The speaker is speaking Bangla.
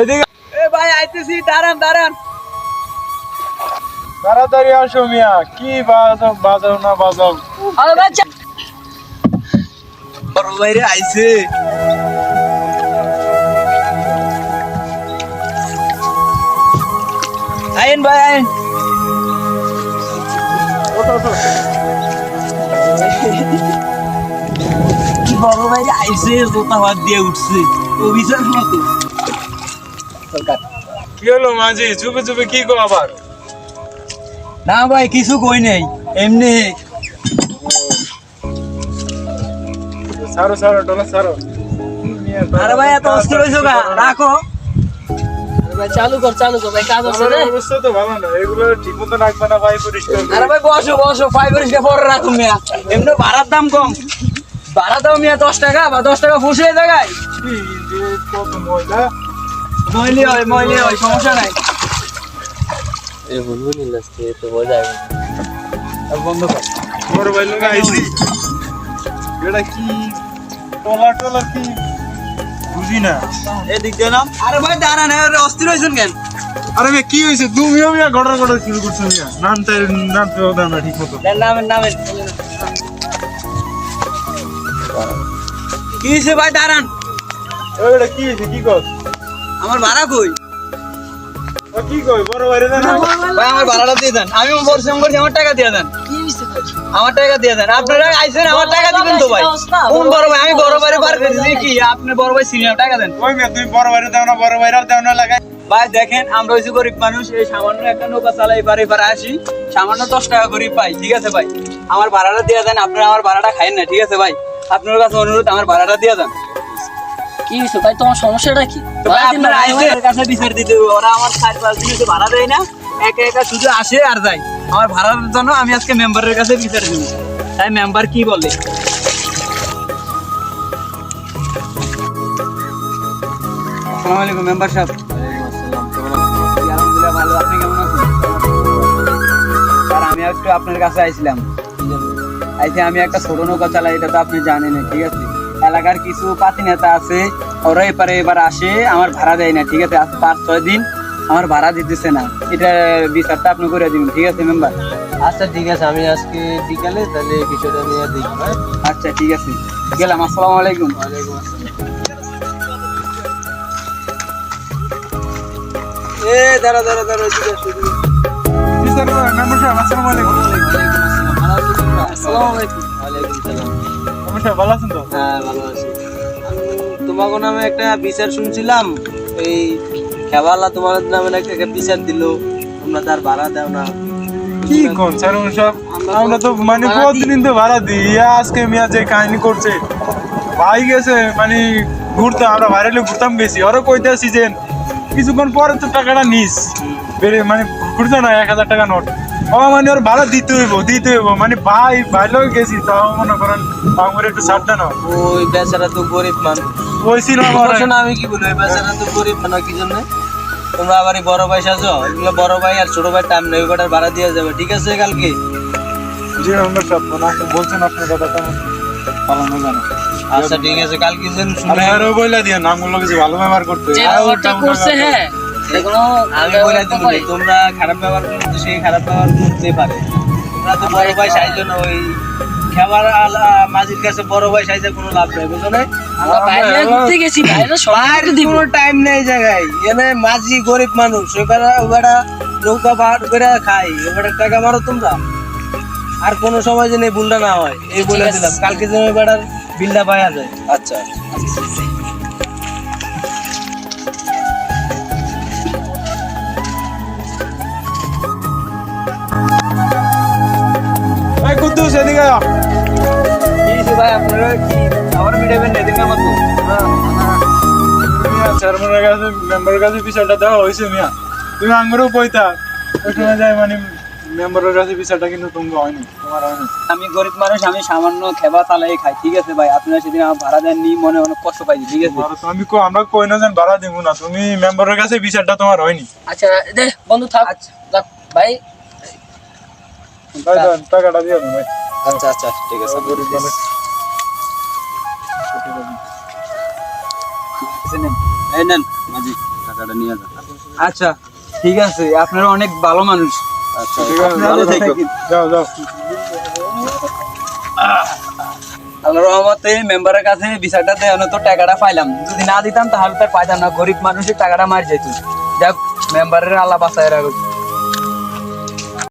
এদিকে এ ভাই আইতেছি দাঁড়ান দাঁড়ান। তাড়াতাড়ি আসো মিয়া কি বাজাও বাজাও না বাজাও আরে ভাই বড় ভাই রে আইছে। আইন ভাই আইন। কি বড় ভাই রে আইছে জোতা হাত দিয়ে উঠছে। অভিযান মতো কি হলো মাঝি? চুপে চুপে কি আবার? না ভাই কিছু কই নেই। এমনি সারো সারো ডলা সারো মিয়া, আরে ভাই এত অস্থির হয়েছো গা। রাখো। ভাই চালু কর চালু কর। ভাই কাজ আছে রে। অবস্থা তো ভালো না। এগুলো ঠিক মতো রাখবে না ভাই পরিষ্কার করে। আরে ভাই বসো স্টে পরে রাখো মিয়া। এমনি ভাড়ার দাম কম। ভাড়া দাও মিয়া দশ টাকা। বা দশ টাকা ফুসে জায়গায় কি যে কত ময়লা। ময়লি হয় ময়লি হয় সমস্যা নাই। এ বলব নি লাস্টে তো হয়ে যাবে বন্ধ কর। বড় ভাই লোক আইছি। এটা কি? টলা টলা কি? বুঝি না। এদিক দিয়ে নাম। আরে ভাই দাঁড়ান এর অস্থির হয়েছেন কেন? আরে ভাই কি হয়েছে তুমিও মিয়া গড়র গড়র শুরু করছ মিয়া? নামতে নামতে দাও না ঠিক মতো দেন নামেন নামেন কি হয়েছে ভাই দাঁড়ান। ওইটা কি হয়েছে কি কর? আমার ভাড়া কই? কি কই? বড় ভাই। ভাই আমার ভাড়াটা দিয়ে দেন। আমি পরিশ্রম করছি আমার টাকা দিয়ে দেন। কি হইছে ভাই? আমার টাকা দিয়ে দেন। আপনারা আইছেন আমার টাকা দিবেন তো ভাই কোন বড় ভাই? আমি বড় ভাই পার করে কি আপনি বড় ভাই সিনিয়র টাকা দেন। ওই মিয়া তুমি বড় ভাই দাও না বড় ভাই আর দাও না লাগাই। ভাই দেখেন আমরা হইছি গরিব মানুষ এই সামান্য একটা নৌকা চালাই এবারে আসি। সামান্য দশ টাকা করে পাই ঠিক আছে ভাই? আমার ভাড়াটা দিয়ে দেন আপনারা আমার ভাড়াটা খাইন না ঠিক আছে ভাই? আপনার কাছে অনুরোধ আমার ভাড়াটা দিয়ে দেন। কি ভাই তোমার সমস্যাটা কি? আপনারা আইসে কাছে বিচার দিতে হবে। ওরা আমার চার পাঁচ দিন ভাড়া দেয় না। একা একা শুধু আসে আর যায়। আমার ভাড়ার জন্য আমি আজকে মেম্বারের কাছে বিচার দিব। তাই মেম্বার কি বলে? আসসালামু আলাইকুম মেম্বার সাহেব। আলহামদুলিল্লাহ ভালো। আপনি কেমন আছেন? স্যার আমি একটু আপনার কাছে আইছিলাম। আইতে আমি একটা ছোট নৌকা চালাই এটা তো আপনি জানেন ঠিক আছে? এলাকার কিছু পাতি নেতা আছে ওরা এপারে এবার আসে আমার ভাড়া দেয় না ঠিক আছে? আজ পাঁচ ছয় দিন আমার ভাড়া দিতেছে না। এটা বিচারটা আপনি করে দিবেন ঠিক আছে মেম্বার? আচ্ছা ঠিক আছে আমি আজকে বিকালে তাহলে বিষয়টা নিয়ে দেখব আচ্ছা ঠিক আছে। গেলাম আসসালামু আলাইকুম। ওয়ালাইকুম আসসালাম। এ দাঁড়া দাঁড়া দাঁড়া এদিকে আসো। মেম্বার সাহেব আসসালামু আলাইকুম। আসসালামু। আলাইকুম। ওয়ালাইকুম সালাম। মেম্বার ভালো আছেন তো? হ্যাঁ ভালো আছি। আমি তোমাকে নামে একটা বিচার শুনছিলাম। এই খেবালা তোমার নামে একটা বিচার দিল। তোমরা তার ভাড়া দাও না। কি কোন স্যার মেম্বার আমরা তো মানে প্রতিদিন তো ভাড়া দিই। আজকে মিয়া যে কাহিনী করছে। ভাই গেছে মানে ঘুরতে আমরা বাইরে ঘুরতাম গেছি ওরা কইতে আসি যে কিছুক্ষণ পরে তো টাকাটা নিস। বেড়ে মানে ঘুরছে না এক হাজার টাকা নোট। মানে ওর ভাড়া দিতে হইব দিতে হইব। মানে ভাই ভাইলো গেছি তাও মনে করেন আমার একটু ছাড় দেন ওই বেচারা তো গরিব মানুষ। ওই ছিল আমি কি বলি ওই বেচারা তো গরিব মানুষ কি জন্য? তোমরা আবার বড় ভাই সাজো? এগুলো বড় ভাই আর ছোট ভাই টাইম নেই ওইটার ভাড়া দিয়ে যাবে। ঠিক আছে কালকে? জি মানে আপনি বলছেন আপনার কথাটা পালানো জানো আচ্ছা ঠিক আছে কালকে যেন শুনে আরে বইলা দিয়ে নামগুলো কিছু ভালো ব্যবহার করতে করছে হ্যাঁ। আমি বলে দিবো তোমরা খারাপ ব্যবহার করলে তো সেই খারাপ ব্যবহার করতে পারে। তোমরা তো বড় ভাই সাইজো না ওই খাবার মাঝির কাছে বড় ভাই সাইজে কোনো লাভ নাই বুঝো না কোনো টাইম নেই জায়গায়। এনে মাঝি গরিব মানুষ ওইবার ওইবারা নৌকা পার করে খাই ওইবার টাকা মারো তোমরা। আর কোনো সময় যেন এই ভুলটা না হয় এই বলে ঠিক আছে। দিলাম। কালকে যেন ওইবারার বিলটা পাওয়া যায়। আচ্ছা। ভাই আপনারা কি আবার মিটাবেন না এদিকে আমার চেয়ারম্যানের কাছে মেম্বারের কাছে বিচারটা দেওয়া হয়েছে মিয়া। তুমি আঙ্গুরও কইতা ওই সময় যায় মানে মেম্বারের কাছে বিচারটা কিন্তু তুমি হয়নি তোমার হয়নি। আমি গরিব মানুষ আমি সামান্য খেবা চালাই খাই ঠিক আছে ভাই? আপনারা সেদিন আমার ভাড়া দেননি মনে অনেক কষ্ট পাইছি ঠিক আছে? আমি আমরা কই না যেন ভাড়া দিব না তুমি মেম্বারের কাছে বিচারটা তোমার হয়নি। আচ্ছা দে বন্ধু থাক। যাক, ভাই। টাকাটা দিয়ে ভাই। আচ্ছা আচ্ছা ঠিক আছে। গরিব মানুষ। এই নেন, মাঝি টাকাটা নিয়ে যান আচ্ছা ঠিক আছে আপনারা অনেক ভালো মানুষ। আচ্ছা ভালো থেকো। যাও যাও। আল্লাহর রহমতে মেম্বারের কাছে বিচারটা দেওয়ানো তো টাকাটা পাইলাম। যদি না দিতাম তাহলে তো আর পাইতাম না। গরিব মানুষের টাকাটা মার যেত। যাক মেম্বারের আল্লাহ বাঁচায় রাখুক।